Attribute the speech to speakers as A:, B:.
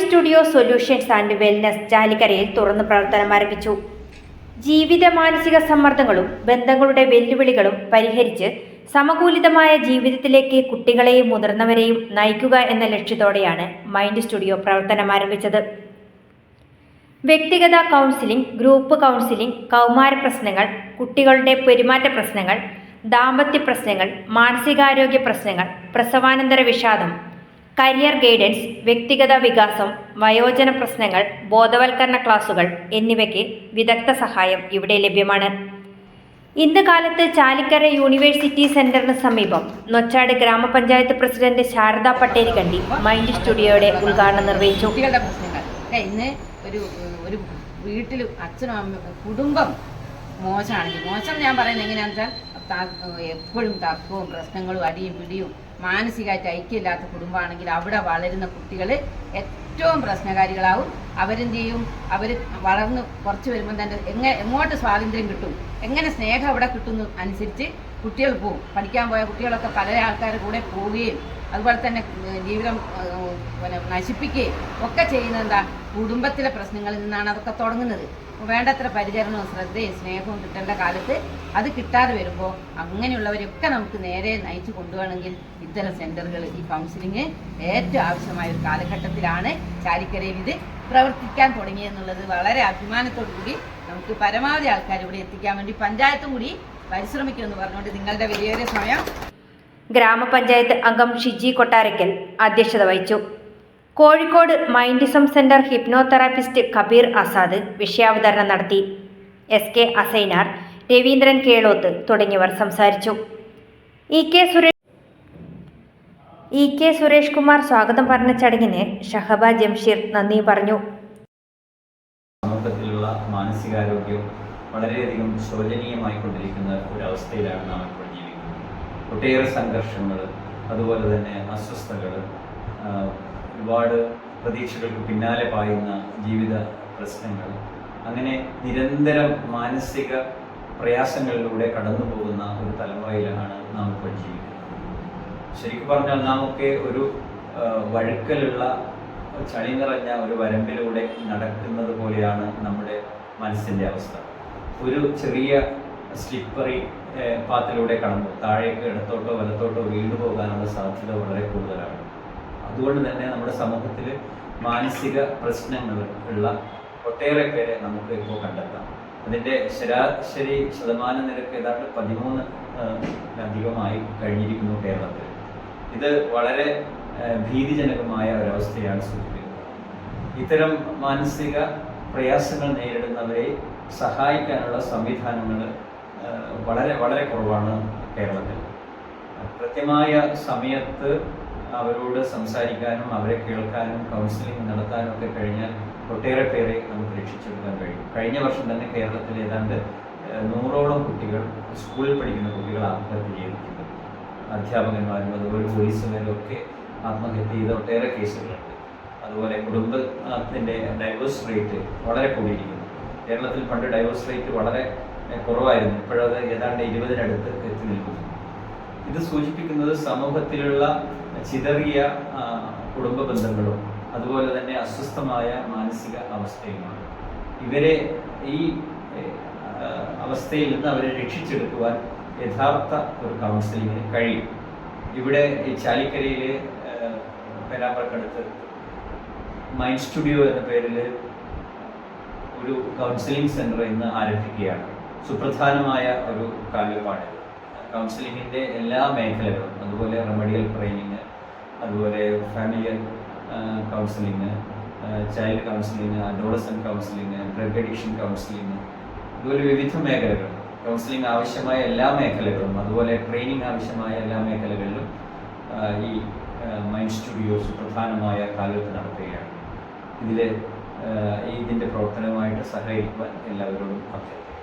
A: Studio solutions and wellness ചാലിക്കരയിൽ തുറന്ന് പ്രവർത്തനം ആരംഭിച്ചു. ജീവിത മാനസിക സമ്മർദ്ദങ്ങളും ബന്ധങ്ങളുടെ വെല്ലുവിളികളും പരിഹരിച്ച് സമകൂലിതമായ ജീവിതത്തിലേക്ക് കുട്ടികളെയും മുതിർന്നവരെയും നയിക്കുക എന്ന ലക്ഷ്യത്തോടെയാണ് മൈൻഡ് സ്റ്റുഡിയോ പ്രവർത്തനം ആരംഭിച്ചത്. വ്യക്തിഗത കൗൺസിലിംഗ് ഗ്രൂപ്പ് കൗൺസിലിംഗ് കൗമാര പ്രശ്നങ്ങൾ കുട്ടികളുടെ പെരുമാറ്റ പ്രശ്നങ്ങൾ ദാമ്പത്യ പ്രശ്നങ്ങൾ മാനസികാരോഗ്യ പ്രശ്നങ്ങൾ പ്രസവാനന്തര വിഷാദം കരിയർ ഗൈഡൻസ് വ്യക്തിഗത വികാസം വയോജന പ്രശ്നങ്ങൾ ബോധവൽക്കരണ ക്ലാസുകൾ എന്നിവയ്ക്ക് വിദഗ്ധ സഹായം ഇവിടെ ലഭ്യമാണ്. ഇന്ന് കാലത്ത് ചാലിക്കര യൂണിവേഴ്സിറ്റി സെന്ററിന് സമീപം നൊച്ചാട് ഗ്രാമപഞ്ചായത്ത് പ്രസിഡന്റ് ശാരദ പട്ടേരിക്കണ്ടി മൈൻഡ് സ്റ്റുഡിയോയുടെ ഉദ്ഘാടനം നിർവഹിച്ചു.
B: ഇന്ന് ഒരു ഒരു വീട്ടിൽ അച്ഛനും കുടുംബം മോശമാണെങ്കിൽ മോശം ഞാൻ പറയുന്നത് എങ്ങനെയാണെന്ന് വെച്ചാൽ എപ്പോഴും തർക്കവും പ്രശ്നങ്ങളും അടിയും പിടിയും മാനസികമായിട്ട് ഐക്യമില്ലാത്ത കുടുംബമാണെങ്കിൽ അവിടെ വളരുന്ന കുട്ടികൾ ഏറ്റവും പ്രശ്നകാരികളാവും. അവരെന്ത് ചെയ്യും? അവർ വളർന്ന് കുറച്ച് വരുമ്പോൾ തന്നെ എങ്ങനെ എങ്ങോട്ട് സ്വാതന്ത്ര്യം കിട്ടും? എങ്ങനെ സ്നേഹം അവിടെ കിട്ടുന്നു അനുസരിച്ച് കുട്ടികൾ പോവും. പഠിക്കാൻ പോയ കുട്ടികളൊക്കെ പല ആൾക്കാരുടെ കൂടെ പോവുകയും അതുപോലെ തന്നെ ജീവിതം പിന്നെ നശിപ്പിക്കുകയും ഒക്കെ ചെയ്യുന്നത് എന്താ? കുടുംബത്തിലെ പ്രശ്നങ്ങളിൽ നിന്നാണ് അതൊക്കെ തുടങ്ങുന്നത്. വേണ്ടത്ര പരിചരണവും ശ്രദ്ധയും സ്നേഹവും കിട്ടേണ്ട കാലത്ത് അത് കിട്ടാതെ വരുമ്പോൾ അങ്ങനെയുള്ളവരെയൊക്കെ നമുക്ക് നേരെ നയിച്ചു കൊണ്ടുപോകണമെങ്കിൽ ഇത്തരം സെന്ററുകൾ ഈ കൗൺസിലിംഗ് ഏറ്റവും ആവശ്യമായ ഒരു കാലഘട്ടത്തിലാണ് ചാരിക്കരയിൽ ഇത് പ്രവർത്തിക്കാൻ തുടങ്ങിയെന്നുള്ളത്. വളരെ അഭിമാനത്തോടു കൂടി നമുക്ക് പരമാവധി ആൾക്കാർ ഇവിടെ എത്തിക്കാൻ വേണ്ടി പഞ്ചായത്തും കൂടി പരിശ്രമിക്കുമെന്ന് പറഞ്ഞുകൊണ്ട് നിങ്ങളുടെ വലിയൊരു സമയം
A: ഗ്രാമപഞ്ചായത്ത് അംഗം ഷിജി കൊട്ടാരക്കൽ അധ്യക്ഷത വഹിച്ചു. Kozhikode Mindism centre hypnotherapist Kabir Azad വിഷയാവതരണം നടത്തി. എസ് കെ അസൈനാർ രവീന്ദ്രൻ കേളോത്ത് തുടങ്ങിയവർ സംസാരിച്ചു. E K Suresh E K Suresh Kumar സ്വാഗതം പറഞ്ഞ ചടങ്ങിന് ഷഹബ ജംഷീർ നന്ദി പറഞ്ഞു.
C: സമൂഹത്തിലുള്ള മാനസികാരോഗ്യം വളരെയധികം ശോചനീയമായി കൊണ്ടിരിക്കുന്ന ഒരവസ്ഥയിലാണ് നാം ഇപ്പോൾ ഒട്ടേറെ സംഘർഷങ്ങൾ അതുപോലെ തന്നെ അസ്വസ്ഥതകൾ ഒരുപാട് പ്രതീക്ഷകൾക്ക് പിന്നാലെ പായുന്ന ജീവിത പ്രശ്നങ്ങൾ. അങ്ങനെ നിരന്തരം മാനസിക പ്രയാസങ്ങളിലൂടെ കടന്നു പോകുന്ന ഒരു തലമുറയിലാണ് നാം ഇപ്പോൾ ജീവിക്കുന്നത്. ശരിക്കും പറഞ്ഞാൽ നാം ഒക്കെ ഒരു വഴുക്കലുള്ള ചളി നിറഞ്ഞ ഒരു വരമ്പിലൂടെ നടക്കുന്നത് പോലെയാണ് നമ്മുടെ മനസ്സിന്റെ അവസ്ഥ. ഒരു ചെറിയ സ്ലിപ്പറി പാത്തിലൂടെ കടന്നു. താഴേക്ക് ഇടത്തോട്ടോ വലത്തോട്ടോ വീണു പോകാനുള്ള സാധ്യത വളരെ കൂടുതലാണ്. അതുകൊണ്ട് തന്നെ നമ്മുടെ സമൂഹത്തിൽ മാനസിക പ്രശ്നങ്ങൾ ഉള്ള ഒട്ടേറെ പേരെ നമുക്ക് ഇപ്പോൾ കണ്ടെത്താം. അതിന്റെ ശരാശരി ശതമാന നിരക്ക് ഏതാണ്ട് പതിമൂന്ന് അധികമായി കഴിഞ്ഞിരിക്കുന്നു കേരളത്തിൽ. ഇത് വളരെ ഭീതിജനകമായ ഒരവസ്ഥയാണ് സൂചിപ്പിക്കുന്നത്. ഇത്തരം മാനസിക പ്രയാസങ്ങൾ നേരിടുന്നവരെ സഹായിക്കാനുള്ള സംവിധാനങ്ങൾ വളരെ വളരെ കുറവാണ് കേരളത്തിൽ. കൃത്യമായ സമയത്ത് അവരോട് സംസാരിക്കാനും അവരെ കേൾക്കാനും കൗൺസിലിംഗ് നടത്താനും ഒക്കെ കഴിഞ്ഞാൽ ഒട്ടേറെ പേരെ നമുക്ക് രക്ഷിച്ചെടുക്കാൻ കഴിയും. കഴിഞ്ഞ വർഷം തന്നെ കേരളത്തിൽ ഏതാണ്ട് നൂറോളം കുട്ടികൾ സ്കൂളിൽ പഠിക്കുന്ന കുട്ടികൾ ആത്മഹത്യ ചെയ്തിട്ടുണ്ട്. അധ്യാപകന്മാരും അതുപോലെ പോലീസുകാരും ഒക്കെ ആത്മഹത്യ ചെയ്ത ഒട്ടേറെ കേസുകളുണ്ട്. അതുപോലെ കുടുംബത്തിന്റെ ഡൈവേഴ്സ് റേറ്റ് വളരെ കൂടിയിരിക്കുന്നു. കേരളത്തിൽ പണ്ട് ഡൈവേഴ്സ് റേറ്റ് വളരെ കുറവായിരുന്നു. ഇപ്പോഴത് ഏതാണ്ട് ഇരുപതിനടുത്ത് എത്തി നിൽക്കുന്നു. ഇത് സൂചിപ്പിക്കുന്നത് സമൂഹത്തിലുള്ള ചിതറിയ കുടുംബ ബന്ധങ്ങളും അതുപോലെ തന്നെ അസ്വസ്ഥമായ മാനസിക അവസ്ഥയുമാണ്. ഇവരെ ഈ അവസ്ഥയിൽ നിന്ന് അവരെ രക്ഷിച്ചെടുക്കുവാൻ യഥാർത്ഥ ഒരു കൗൺസിലിങ്ങിന് കഴിയും. ഇവിടെ ഈ ചാലിക്കരയിലെ പേരാമ്പ്രക്കടുത്ത് മൈൻഡ് സ്റ്റുഡിയോ എന്ന പേരിൽ ഒരു കൗൺസിലിംഗ് സെന്റർ ഇന്ന് ആരംഭിക്കുകയാണ്. സുപ്രധാനമായ ഒരു കാര്യമാണ്. കൗൺസിലിങ്ങിന്റെ എല്ലാ മേഖലകളും അതുപോലെ റെമഡിയൽ ട്രെയിനിങ് അതുപോലെ familial counselling child counselling adolescent counselling drug addiction counselling അതുപോലെ വിവിധ മേഖലകൾ. കൗൺസിലിംഗ് ആവശ്യമായ എല്ലാ മേഖലകളും അതുപോലെ ട്രെയിനിങ് ആവശ്യമായ എല്ലാ മേഖലകളിലും ഈ മൈൻഡ് സ്റ്റുഡിയോസ് പ്രധാനമായ കാലത്ത് നടത്തുകയാണ്. ഇതിൽ ഇതിന്റെ പ്രവർത്തനമായിട്ട് സഹകരിക്കുവാൻ എല്ലാവരോടും അഭ്യർത്ഥന